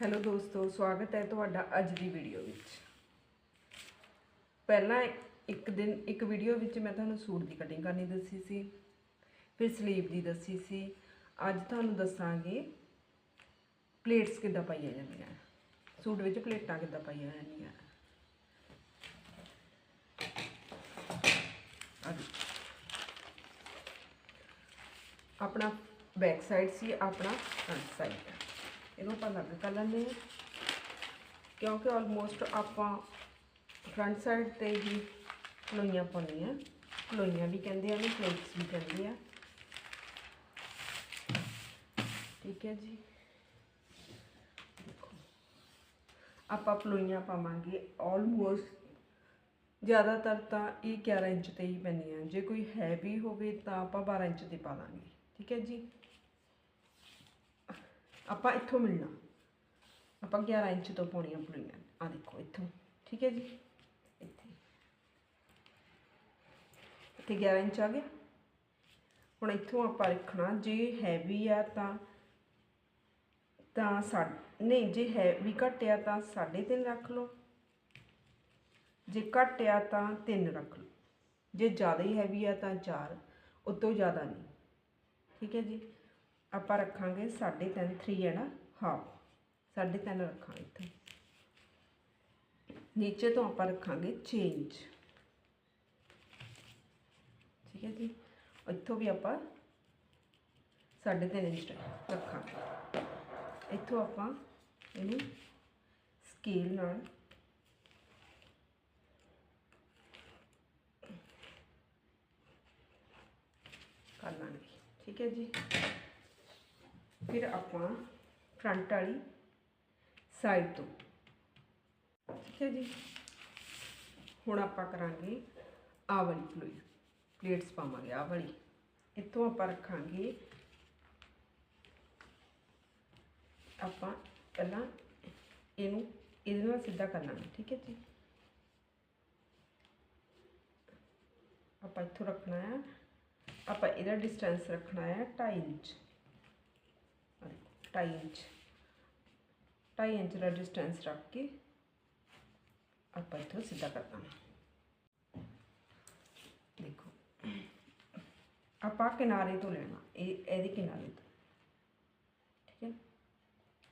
Hello ਦੋਸਤੋ, ਸਵਾਗਤ ਹੈ ਤੁਹਾਡਾ ਅੱਜ ਦੀ ਵੀਡੀਓ ਵਿੱਚ। ਪਹਿਲਾਂ ਇੱਕ ਦਿਨ, ਇੱਕ ਵੀਡੀਓ ਵਿੱਚ ਮੈਂ ਤੁਹਾਨੂੰ ਸੂਟ ਦੀ ਕਟਿੰਗ ਕਰਨੀ ਦੱਸੀ ਸੀ, ਫਿਰ ਸਲੀਵ ਦੀ ਦੱਸੀ ਸੀ। ਅੱਜ ਤੁਹਾਨੂੰ ਦੱਸਾਂਗੇ ਪਲੇਟਸ ਕਿੱਦਾਂ ਪਾਈਆਂ ਜਾਂਦੀਆਂ ਸੂਟ ਵਿੱਚ ਪਲੇਟਾਂ ਕਿੱਦਾਂ ਪਾਈਆਂ ਜਾਂਦੀਆਂ ਆਹ ਆਪਣਾ ਬੈਕ ਸਾਈਡ ਸੀ, ਆਪਣਾ ਫਰੰਟ ਸਾਈਡ ਇਹਨੂੰ ਆਪਾਂ ਅਲੱਗ ਕਰ ਲੈਂਦੇ ਹਾਂ। ਕਿਉਂਕਿ ਆਲਮੋਸਟ ਆਪਾਂ ਫਰੰਟ ਸਾਈਡ ਤੇ ਹੀ ਪਲੋਈਆਂ ਪਾਉਂਦੀਆਂ। ਪਲੋਈਆਂ ਵੀ ਕਹਿੰਦੇ ਆ ਉਹਨੂੰ ਪਲੇਟਸ ਵੀ ਕਹਿੰਦੇ ਆ। ਠੀਕ ਹੈ ਜੀ। ਆਪਾਂ ਪਲੋਈਆਂ ਪਾਵਾਂਗੇ ਆਲਮੋਸਟ ਜ਼ਿਆਦਾਤਰ ਤਾਂ ਇਹ 11 ਇੰਚ ਤੇ ਹੀ ਪੈਂਦੀਆਂ। ਜੇ ਕੋਈ ਹੈਵੀ ਹੋਵੇ ਤਾਂ ਆਪਾਂ 12 ਇੰਚ ਤੇ ਪਾ ਦਾਂਗੇ। ਠੀਕ ਹੈ ਜੀ। ਆਪਾਂ ਇੱਥੋਂ ਮਿਲਣਾ। ਆਪਾਂ 11 ਇੰਚ ਤੋਂ ਪਾਉਣੀਆਂ ਪੂਰੀਆਂ ਆ ਦੇਖੋ ਇੱਥੋਂ। ਠੀਕ ਹੈ ਜੀ? ਇੱਥੇ। ਇੱਥੇ 11 ਇੰਚ ਆ ਗਿਆ। ਹੁਣ ਇੱਥੋਂ ਆਪਾਂ ਰੱਖਣਾ। ਜੇ ਹੈਵੀ ਆ ਤਾਂ ਤਾਂ ਸਾ, ਨਹੀਂ, ਜੇ ਹੈਵੀ ਘਟਿਆ ਤਾਂ 3.5 ਰੱਖ ਲਓ। ਜੇ ਘੱਟ ਆ ਤਾਂ 3 ਰੱਖ ਲਓ। ਜੇ ਜ਼ਿਆਦਾ ਹੀ ਹੈਵੀ ਆ ਤਾਂ 4 ਉਤੋਂ ਜ਼ਿਆਦਾ ਨਹੀਂ। ਠੀਕ ਹੈ ਜੀ? ਆਪਾਂ ਰੱਖਾਂਗੇ 3.5 3 ਹੈ ਨਾ? ਹਾਫ 3.5 ਰੱਖਾਂਗੇ ਇੱਥੇ। ਨੀਚੇ ਤੋਂ ਆਪਾਂ ਰੱਖਾਂਗੇ ਚੇਂਜ ਠੀਕ ਹੈ ਜੀ? ਇੱਥੋਂ ਵੀ ਆਪਾਂ 3.5 ਇੰਚ ਰੱਖਾਂਗੇ। ਇੱਥੋਂ ਆਪਾਂ ਇਹਨੂੰ ਸਕੇਲ ਨਾਲ ਕਰ ਲਾਂਗੇ। ਠੀਕ ਹੈ ਜੀ? ਫਿਰ ਆਪਾਂ ਫਰੰਟ ਵਾਲੀ ਸਾਈਡ ਤੋਂ। ਠੀਕ ਹੈ ਜੀ? ਹੁਣ ਆਪਾਂ ਕਰਾਂਗੇ ਆਹ ਵਾਲੀ ਪਲੋਈ ਪਲੇਟਸ ਪਾਵਾਂਗੇ ਆਹ ਵਾਲੀ। ਇੱਥੋਂ ਆਪਾਂ ਰੱਖਾਂਗੇ। ਆਪਾਂ ਪਹਿਲਾਂ ਇਹਨੂੰ, ਇਹਦੇ ਨਾਲ ਸਿੱਧਾ ਕਰ ਲਾਂਗੇ। ਠੀਕ ਹੈ ਜੀ? ਆਪਾਂ ਇੱਥੋਂ ਰੱਖਣਾ ਹੈ ਆਪਾਂ ਇਹਦਾ ਡਿਸਟੈਂਸ ਰੱਖਣਾ ਹੈ 2.5 ਇੰਚ। 2.5 ਇੰਚ 2.5 ਇੰਚ ਦਾ ਡਿਸਟੈਂਸ ਰੱਖ ਕੇ ਆਪਾਂ ਇੱਥੋਂ ਸਿੱਧਾ ਕਰ ਦਾਂਗੇ ਦੇਖੋ ਆਪਾਂ ਕਿਨਾਰੇ ਤੋਂ ਲੈਣਾ ਇਹ ਇਹਦੇ ਕਿਨਾਰੇ ਤੋਂ ਠੀਕ ਹੈ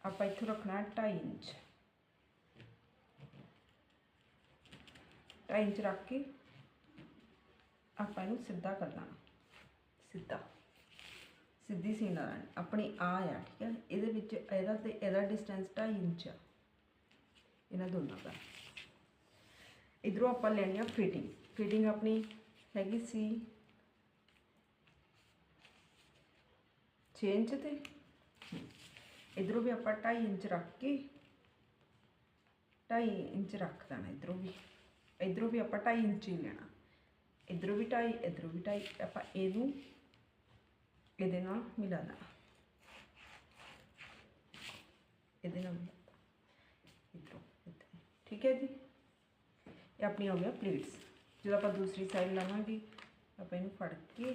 ਆਪਾਂ ਇੱਥੋਂ ਰੱਖਣਾ ਹੈ 2.5 ਇੰਚ 2.5 ਇੰਚ ਰੱਖ ਕੇ ਆਪਾਂ ਇਹਨੂੰ ਸਿੱਧਾ ਕਰ ਦਾਂਗੇ ਸਿੱਧੀ ਸੀਨ ਲਾ ਲੈਣੀ ਆਪਣੀ ਆ ਆ, ਠੀਕ ਹੈ? ਇਹਦੇ ਵਿੱਚ ਇਹਦਾ ਤੇ ਇਹਦਾ ਡਿਸਟੈਂਸ 2.5 ਇੰਚ ਆ। ਇਹਨਾਂ ਦੋਨਾਂ ਦਾ। ਇਧਰੋਂ ਆਪਾਂ ਲੈਣੀ ਆ ਫਿਟਿੰਗ ਫਿਟਿੰਗ ਆਪਣੀ ਹੈਗੀ ਸੀ 6 ਇੰਚ ਤੇ। ਇਧਰੋਂ ਵੀ ਆਪਾਂ 2.5 ਇੰਚ ਰੱਖ ਕੇ 2.5 ਇੰਚ ਰੱਖ ਦੇਣਾ ਇਧਰੋਂ ਵੀ। ਇਧਰੋਂ ਵੀ ਆਪਾਂ 2.5 ਇੰਚ ਹੀ ਲੈਣਾ। ਇਧਰੋਂ ਵੀ 2.5 ਇਧਰੋਂ ਵੀ 2.5 ਆਪਾਂ ਇਹਨੂੰ ਇਹਦੇ ਨਾਲ ਮਿਲਾ ਦੇਣਾ ਇਹਦੇ ਨਾਲ ਮਿਲਾ। ਠੀਕ ਹੈ ਜੀ? ਇਹ ਆਪਣੀ ਹੋ ਗਿਆ ਪਲੇਟਸ ਜਦੋਂ ਆਪਾਂ ਦੂਸਰੀ ਸਾਈਡ ਲਾਵਾਂਗੇ, ਆਪਾਂ ਇਹਨੂੰ ਫੜ ਕੇ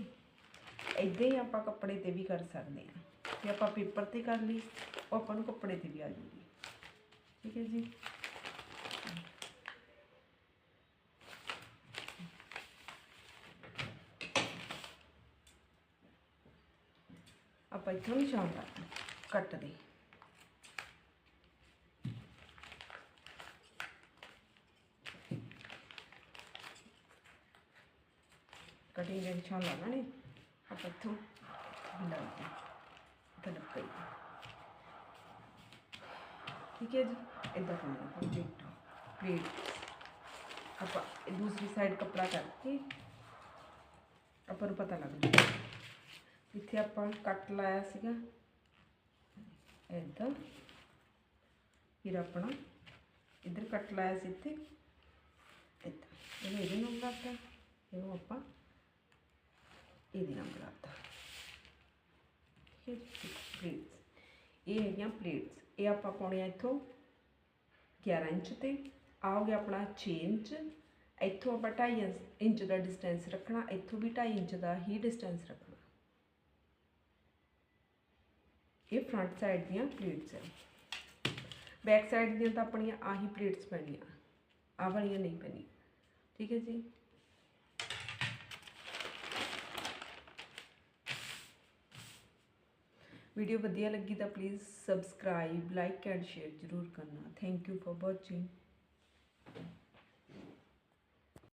ਇਦਾਂ ਹੀ ਆਪਾਂ ਕੱਪੜੇ ਤੇ ਵੀ ਕਰ ਸਕਦੇ ਹਾਂ। ਜੇ ਆਪਾਂ ਪੇਪਰ ਤੇ ਕਰ ਲਈ, ਉਹ ਆਪਾਂ ਨੂੰ ਕੱਪੜੇ ਤੇ ਵੀ ਆ ਜੂਗੀ। ਠੀਕ ਹੈ ਜੀ? ਆਪਾਂ ਇੱਥੋਂ ਨਿਸ਼ਾਨ ਲਾ ਕੱਟ ਦੇ। ਕਟਿੰਗ ਦੇ ਨਿਸ਼ਾਨ ਲਾਣਾ ਨੇ, ਆਪਾਂ ਇੱਥੋਂ ਲਾ ਦੇ ਤੇ ਠੀਕ ਹੈ ਜੀ ਇਦਾਂ ਕਰਨਾ ਆਪਾਂ ਪਲੇਟ ਪਲੇਟ ਆਪਾਂ ਦੂਸਰੀ ਸਾਈਡ ਕਪੜਾ ਕਰਕੇ ਆਪਾਂ ਨੂੰ ਪਤਾ ਲੱਗ ਜੂਗਾ ਇੱਥੇ ਆਪਾਂ ਕੱਟ ਲਾਇਆ ਸੀਗਾ। ਇੱਧਰ। ਫਿਰ ਆਪਣਾ ਇੱਧਰ ਕੱਟ ਲਾਇਆ ਸੀ ਇੱਥੇ। ਇੱਧਰ। ਇਹਨੂੰ ਇਹਦੇ ਨਾਲ ਲਾਤਾ ਇਹਨੂੰ ਆਪਾਂ ਇਹਦੇ ਨਾਲ ਲਾਤਾ ਪਲੇਟਸ ਇਹ ਹੈਗੀਆਂ ਪਲੇਟਸ ਇਹ ਆਪਾਂ ਪਾਉਣੀਆਂ ਇੱਥੋਂ 11 ਇੰਚ ਤੇ। ਆ ਹੋ ਗਿਆ ਆਪਣਾ 6 ਇੰਚ। ਇੱਥੋਂ ਆਪਾਂ 2.5 ਇੰਚ ਦਾ ਡਿਸਟੈਂਸ ਰੱਖਣਾ। ਇੱਥੋਂ ਵੀ 2.5 ਇੰਚ ਦਾ ਹੀ ਡਿਸਟੈਂਸ ਰੱਖਣਾ। ਇਹ ਫਰੰਟ ਸਾਈਡ ਦੀਆਂ ਪਲੇਟਸ ਹੈ ਬੈਕ ਸਾਈਡ ਦੀਆਂ ਤਾਂ ਆਪਣੀਆਂ ਆਹੀ ਪਲੇਟਸ ਪੈਣੀਆਂ। ਆਹ ਵਾਲੀਆਂ ਨਹੀਂ ਪੈਣੀਆਂ। ਠੀਕ ਹੈ ਜੀ? ਵੀਡੀਓ ਵਧੀਆ ਲੱਗੀ ਤਾਂ please subscribe like and share ਜ਼ਰੂਰ ਕਰਨਾ। Thank you for watching